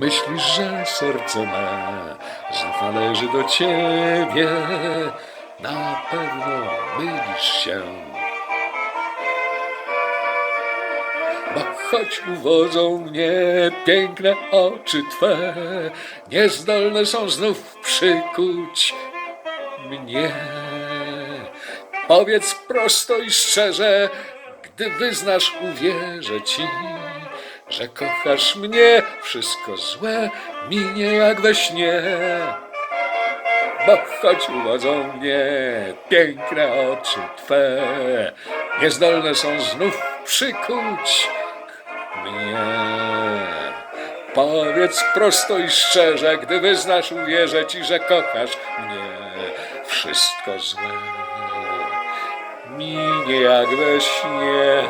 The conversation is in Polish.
Myślisz, że serce me znów należy do ciebie. Na pewno mylisz się. Bo choć uwodzą mnie piękne oczy Twe, niezdolne są znów przykuć mnie. Powiedz prosto i szczerze, gdy wyznasz, uwierzę Ci, że kochasz mnie, wszystko złe minie jak we śnie. Bo choć uwodzą mnie piękne oczy Twe, niezdolne są znów przykuć mnie. Powiedz prosto i szczerze, gdy wyznasz, uwierzę ci, że kochasz mnie. Wszystko złe minie jak we śnie.